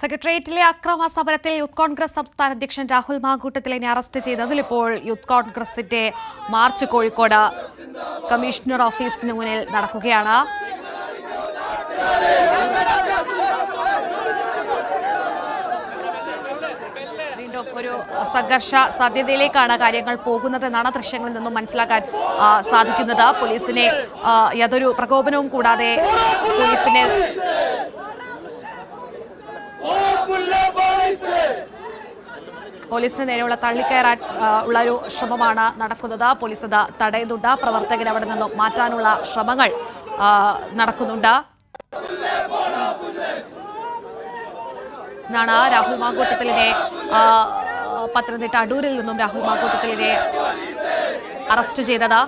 സെക്രട്ടേറിയറ്റിലെ അക്രമ സമരത്തിൽ യൂത്ത് കോൺഗ്രസ് സംസ്ഥാന അധ്യക്ഷൻ രാഹുൽ മാങ്കൂട്ടത്തിലിനെ അറസ്റ്റ് ചെയ്തതിൽ ഇപ്പോൾ യൂത്ത് കോൺഗ്രസിന്റെ മാർച്ച് കോഴിക്കോട് കമ്മീഷണർ ഓഫീസിന് മുന്നിൽ നടക്കുകയാണ്. ഒരു സംഘർഷ സാധ്യതയിലേക്കാണ് കാര്യങ്ങൾ പോകുന്നതെന്നാണ് ദൃശ്യങ്ങളിൽ നിന്നും മനസ്സിലാക്കാൻ സാധിക്കുന്നത്. പോലീസിനെ യാതൊരു പ്രകോപനവും കൂടാതെ പോലീസിനെ പോലീസിന് നേരെയുള്ള തള്ളിക്കയറാൻ ഉള്ള ഒരു ശ്രമമാണ് നടക്കുന്നത്. പോലീസ് അത് തടയുന്നുണ്ട്. പ്രവർത്തകരെ അവിടെ നിന്നും മാറ്റാനുള്ള ശ്രമങ്ങൾ നടക്കുന്നുണ്ട്. എന്നാണ് രാഹുൽ മാങ്കൂട്ടത്തിലിനെ പത്തനംതിട്ട അടൂരിൽ നിന്നും രാഹുൽ മാങ്കൂട്ടത്തിലിനെ അറസ്റ്റ് ചെയ്തത്.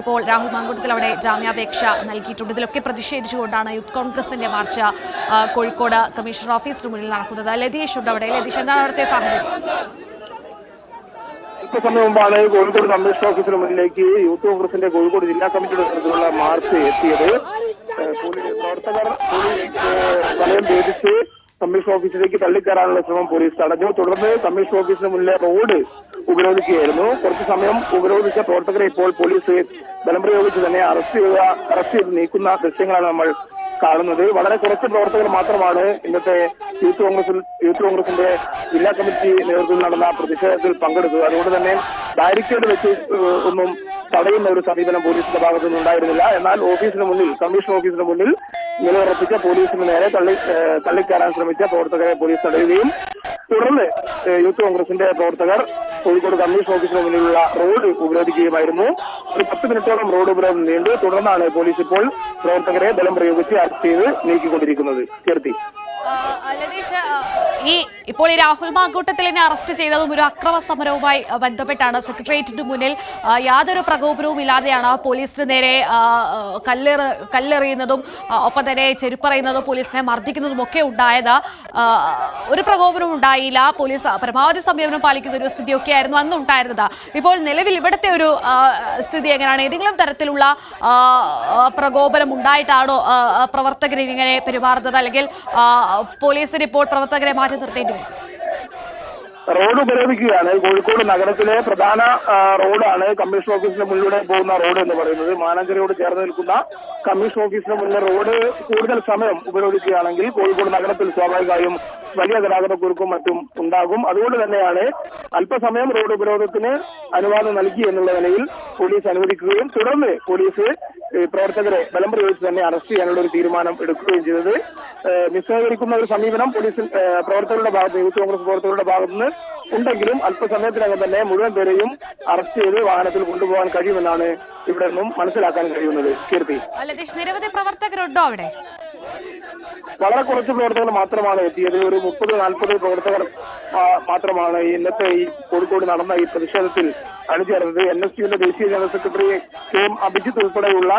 ഇപ്പോൾ രാഹുൽ മാങ്കൂട്ടത്തിൽ അവിടെ ജാമ്യാപേക്ഷ നൽകിയിട്ടുണ്ട്. ഇതിലൊക്കെ പ്രതിഷേധിച്ചുകൊണ്ടാണ് യൂത്ത് കോൺഗ്രസിന്റെ മാർച്ച് കോഴിക്കോട് കമ്മീഷണർ ഓഫീസിന് മുന്നിൽ നടക്കുന്നത്. ലതീഷ് ഉണ്ട് അവിടെ. ലതീഷ് എന്താണ് അവിടുത്തെ സാഹചര്യം? അല്പസമയം മുമ്പാണ് കോഴിക്കോട് കമ്മീഷൻ ഓഫീസിന് മുന്നിലേക്ക് യൂത്ത് കോൺഗ്രസിന്റെ കോഴിക്കോട് ജില്ലാ കമ്മിറ്റിയുടെ നേതൃത്വത്തിലുള്ള മാർച്ച് എത്തിയത്. പ്രവർത്തകർ വലയം ഭേദിച്ച് കമ്മീഷൻ ഓഫീസിലേക്ക് തള്ളിക്കയറാനുള്ള ശ്രമം പോലീസ് തടഞ്ഞു. തുടർന്ന് കമ്മീഷൻ ഓഫീസിന് മുന്നിലെ റോഡ് ഉപരോധിക്കുകയായിരുന്നു. കുറച്ചു സമയം ഉപരോധിച്ച പ്രവർത്തകരെ ഇപ്പോൾ പോലീസ് ബലം പ്രയോഗിച്ച് തന്നെ അറസ്റ്റ് ചെയ്യുക അറസ്റ്റ് ചെയ്ത് നീക്കുന്ന ദൃശ്യങ്ങളാണ് നമ്മൾ കാണുന്നത്. വളരെ കുറച്ച് പ്രവർത്തകർ മാത്രമാണ് ഇന്നത്തെ യൂത്ത് കോൺഗ്രസിൽ യൂത്ത് കോൺഗ്രസിന്റെ ജില്ലാ കമ്മിറ്റി നേതൃത്വത്തിൽ നടന്ന പ്രതിഷേധത്തിൽ പങ്കെടുത്തത്. അതുകൊണ്ട് തന്നെ ബാരിക്കേഡ് വെച്ച് ഒന്നും തടയുന്ന ഒരു സമീപനം പോലീസിന്റെ ഭാഗത്തു നിന്നുണ്ടായിരുന്നില്ല എന്നാൽ ഓഫീസിന് മുന്നിൽ കമ്മീഷൻ ഓഫീസിന് മുന്നിൽ നിലയുറപ്പിച്ച പോലീസിന് നേരെ തള്ളി തള്ളിക്കയറാൻ ശ്രമിച്ച പ്രവർത്തകരെ പോലീസ് തടയുകയും തുടർന്ന് യൂത്ത് കോൺഗ്രസിന്റെ പ്രവർത്തകർ കോഴിക്കോട് കമ്മീഷൻ ഓഫീസിന് മുന്നിലുള്ള റോഡ് ഉപരോധിക്കുകയായിരുന്നു ഒരു പത്ത് മിനിറ്റോളം റോഡ് ഉപരോധം നീണ്ടു. തുടർന്നാണ് പോലീസ് ഇപ്പോൾ പ്രവർത്തകരെ ബലം പ്രയോഗിച്ച് അറസ്റ്റ് ചെയ്ത് നീക്കിക്കൊണ്ടിരിക്കുന്നത്. കീർത്തി. ഈ ഇപ്പോൾ ഈ രാഹുൽ മാങ്കൂട്ടത്തിലിനെ അറസ്റ്റ് ചെയ്തതും ഒരു അക്രമ സമരവുമായി ബന്ധപ്പെട്ടാണ് സെക്രട്ടേറിയറ്റിന് മുന്നിൽ യാതൊരു പ്രകോപനവും ഇല്ലാതെയാണ് പോലീസിന് നേരെ കല്ലെറ് കല്ലെറിയുന്നതും ഒപ്പം തന്നെ ചെരുപ്പറയുന്നതും പോലീസിനെ മർദ്ദിക്കുന്നതും ഒക്കെ ഉണ്ടായത്. ഒരു പ്രകോപനവും ഉണ്ടായില്ല പോലീസ് പരമാവധി സംയമനം പാലിക്കുന്ന ഒരു സ്ഥിതിയൊക്കെയായിരുന്നു അന്ന് ഉണ്ടായിരുന്നത് ഇപ്പോൾ നിലവിൽ ഇവിടുത്തെ ഒരു സ്ഥിതി എങ്ങനെയാണ്? ഏതെങ്കിലും തരത്തിലുള്ള പ്രകോപനം ഉണ്ടായിട്ടാണോ പ്രവർത്തകർ ഇങ്ങനെ പെരുമാറുന്നത്? അല്ലെങ്കിൽ പോലീസിന് ഇപ്പോൾ പ്രവർത്തകരെ മാറ്റി നിർത്തേണ്ടി വരും? റോഡ് ഉപരോധിക്കുകയാണ്. കോഴിക്കോട് നഗരത്തിലെ പ്രധാന റോഡാണ് കമ്മീഷൻ ഓഫീസിന് മുന്നിലൂടെ പോകുന്ന റോഡ് എന്ന് പറയുന്നത്. മാനഞ്ചരയോട് ചേർന്ന് നിൽക്കുന്ന കമ്മീഷൻ ഓഫീസിന് മുന്നിൽ റോഡ് കൂടുതൽ സമയം ഉപരോധിക്കുകയാണെങ്കിൽ കോഴിക്കോട് നഗരത്തിൽ സ്വാഭാവികമായും വലിയ ഗതാഗതക്കുരുക്കും മറ്റും ഉണ്ടാകും. അതുകൊണ്ട് തന്നെയാണ് അല്പസമയം റോഡ് ഉപരോധത്തിന് അനുവാദം നൽകി എന്നുള്ള നിലയിൽ പോലീസ് അനുവദിക്കുകയും തുടർന്ന് പോലീസ് പ്രവർത്തകരെ ബലം പ്രയോഗിച്ച് തന്നെ അറസ്റ്റ് ചെയ്യാനുള്ള ഒരു തീരുമാനം എടുക്കുകയും ചെയ്തത്. നിസ്സഹകരിക്കുന്ന ഒരു സമീപനം പോലീസ് ഏഹ്, പ്രവർത്തകരുടെ ഭാഗത്ത് യൂത്ത് കോൺഗ്രസ് പ്രവർത്തകരുടെ ഭാഗത്തുനിന്ന് ഉണ്ടെങ്കിലും അല്പസമയത്തിനകം തന്നെ മുഴുവൻ പേരെയും അറസ്റ്റ് ചെയ്ത് വാഹനത്തിൽ കൊണ്ടുപോകാൻ കഴിയുമെന്നാണ് ഇവിടെ നിന്നും മനസ്സിലാക്കാൻ കഴിയുന്നത്. കീർത്തി. നിരവധി പ്രവർത്തകരുണ്ടോ അവിടെ? വളരെ കുറച്ച് പ്രവർത്തകർ മാത്രമാണ് എത്തിയത്. ഒരു മുപ്പത് നാൽപ്പത് പ്രവർത്തകർ മാത്രമാണ് ഇന്നത്തെ ഈ കോഴിക്കോട് നടന്ന ഈ പ്രതിഷേധത്തിൽ അണിചേർന്നത്. എൻ എസ് യുവിന്റെ ദേശീയ general secretary K M Abhijith ഉൾപ്പെടെയുള്ള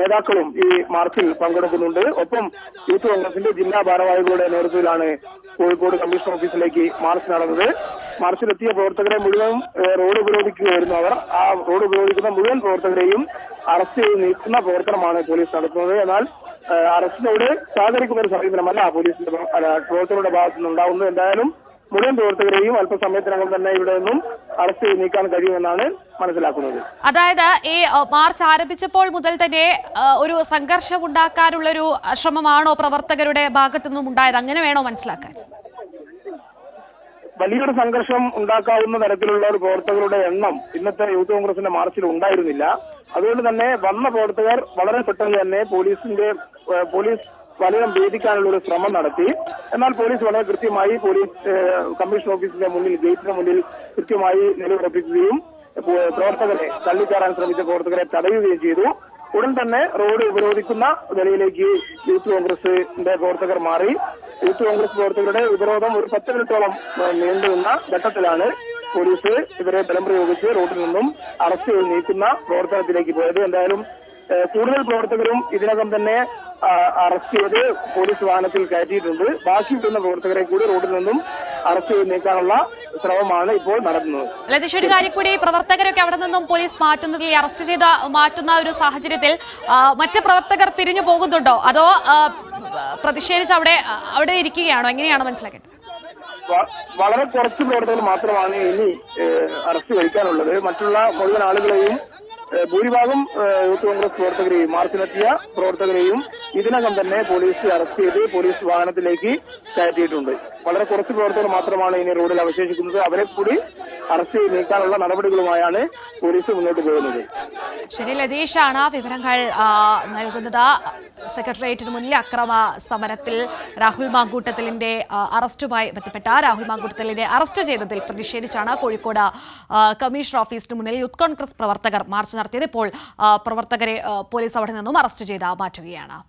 നേതാക്കളും ഈ മാർച്ചിൽ പങ്കെടുക്കുന്നുണ്ട്. ഒപ്പം യൂത്ത് കോൺഗ്രസിന്റെ ജില്ലാ ഭാരവാഹികളുടെ നേതൃത്വത്തിലാണ് കോഴിക്കോട് കമ്മീഷൻ ഓഫീസിലേക്ക് മാർച്ച് നടന്നത്. മാർച്ചിലെത്തിയ പ്രവർത്തകരെ മുഴുവൻ റോഡ് ഉപരോധിക്കുകയായിരുന്നു അവർ. ആ റോഡ് ഉപരോധിക്കുന്ന മുഴുവൻ പ്രവർത്തകരെയും അറസ്റ്റ് ചെയ്ത് നീക്കുന്ന പ്രവർത്തനമാണ് പോലീസ് നടത്തുന്നത്. എന്നാൽ അറസ്റ്റിനോട് സഹകരിക്കുന്ന ഒരു സമീപനമല്ല പോലീസിന്റെ പ്രവർത്തകരുടെ ഭാഗത്തു നിന്നുണ്ടാവുന്നത് എന്തായാലും മുഴുവൻ പ്രവർത്തകരെയും അല്പസമയത്തിനകം തന്നെ ഇവിടെ നിന്നും അറസ്റ്റ് ചെയ്ത് നീക്കാൻ കഴിയുമെന്നാണ് മനസ്സിലാക്കുന്നത്. അതായത് ഈ മാർച്ച് ആരംഭിച്ചപ്പോൾ മുതൽ തന്നെ ഒരു സംഘർഷം ഉണ്ടാക്കാനുള്ളൊരു ശ്രമമാണോ പ്രവർത്തകരുടെ ഭാഗത്തു നിന്നും ഉണ്ടായത്? അങ്ങനെ വേണോ മനസ്സിലാക്കാൻ? വലിയൊരു സംഘർഷം ഉണ്ടാക്കാവുന്ന തരത്തിലുള്ള ഒരു പ്രവർത്തകരുടെ എണ്ണം ഇന്നത്തെ യൂത്ത് കോൺഗ്രസിന്റെ മാർച്ചിൽ ഉണ്ടായിരുന്നില്ല. അതുകൊണ്ട് തന്നെ വന്ന പ്രവർത്തകർ വളരെ പെട്ടെന്ന് തന്നെ പോലീസിന്റെ പോലീസ് വലയം ഭേദിക്കാനുള്ള ഒരു ശ്രമം നടത്തി. എന്നാൽ പോലീസ് വളരെ കൃത്യമായി പോലീസ് കമ്മീഷൻ ഓഫീസിന്റെ മുന്നിൽ ഗേറ്റിന് മുന്നിൽ കൃത്യമായി നിലയുറപ്പിക്കുകയും പ്രവർത്തകരെ തള്ളിക്കയറാൻ ശ്രമിച്ച പ്രവർത്തകരെ തടയുകയും ചെയ്തു. ഉടൻ തന്നെ റോഡ് ഉപരോധിക്കുന്ന നിലയിലേക്ക് യൂത്ത് കോൺഗ്രസിന്റെ പ്രവർത്തകർ മാറി. യൂത്ത് കോൺഗ്രസ് പ്രവർത്തകരുടെ ഉപരോധം ഒരു പത്ത് മിനിറ്റോളം നീണ്ടുനിന്ന ഘട്ടത്തിലാണ് പോലീസ് ഇവരെ ബലം പ്രയോഗിച്ച് റോഡിൽ നിന്നും അറസ്റ്റ് ചെയ്ത് നീക്കുന്ന പ്രവർത്തനത്തിലേക്ക് പോയത്. എന്തായാലും കൂടുതൽ പ്രവർത്തകരും ഇതിനകം തന്നെ അറസ്റ്റ് ചെയ്ത് പോലീസ് വാഹനത്തിൽ കയറ്റിയിട്ടുണ്ട്. ബാക്കി കിട്ടുന്ന പ്രവർത്തകരെ കൂടി റോഡിൽ നിന്നും അറസ്റ്റ് ചെയ്ത് നീക്കാനുള്ള ശ്രമമാണ് ഇപ്പോൾ നടത്തുന്നത് ലതീഷ് ഒരു കാര്യം കൂടി പ്രവർത്തകരൊക്കെ അവിടെ നിന്നും പോലീസ് മാറ്റുന്നതിൽ അറസ്റ്റ് ചെയ്ത മാറ്റുന്ന ഒരു സാഹചര്യത്തിൽ മറ്റു പ്രവർത്തകർ പിരിഞ്ഞു പോകുന്നുണ്ടോ? അതോ പ്രതിഷേധിച്ച് അവിടെ അവിടെ ഇരിക്കുകയാണോ? എങ്ങനെയാണ് മനസ്സിലാക്കേണ്ടത്? വളരെ കുറച്ച് പ്രവർത്തകർ മാത്രമാണ് ഇനി അറസ്റ്റ് കഴിക്കാനുള്ളത് മറ്റുള്ള മുഴുവൻ ആളുകളെയും ഭൂരിഭാഗം യൂത്ത് കോൺഗ്രസ് പ്രവർത്തകരെയും മാർച്ചിനെത്തിയ പ്രവർത്തകരെയും ഇതിനകം തന്നെ പോലീസ് അറസ്റ്റ് ചെയ്ത് പോലീസ് വാഹനത്തിലേക്ക് കയറ്റിയിട്ടുണ്ട്. വളരെ കുറച്ച് പ്രവർത്തകർ മാത്രമാണ് ഇനി റോഡിൽ അവശേഷിക്കുന്നത്. അവരെ കൂടി അറസ്റ്റ് നീക്കാനുള്ള നടപടികളുമായാണ് പോലീസ് മുന്നോട്ട് പോകുന്നത്. ശരി ലതീഷാണ് വിവരങ്ങൾ നൽകുന്നത്. സെക്രട്ടേറിയറ്റിന് മുന്നിൽ അക്രമ സമരത്തിൽ രാഹുൽ മാങ്കൂട്ടത്തിലിന്റെ അറസ്റ്റുമായി ബന്ധപ്പെട്ട രാഹുൽ മാങ്കൂട്ടത്തിലിനെ അറസ്റ്റ് ചെയ്തതിൽ പ്രതിഷേധിച്ചാണ് കോഴിക്കോട് കമ്മീഷണർ ഓഫീസിന് മുന്നിൽ യൂത്ത് കോൺഗ്രസ് പ്രവർത്തകർ മാർച്ച് നടത്തിയത്. ഇപ്പോൾ പ്രവർത്തകരെ പോലീസ് അവിടെ നിന്നും അറസ്റ്റ് ചെയ്ത് മാറ്റുകയാണ്.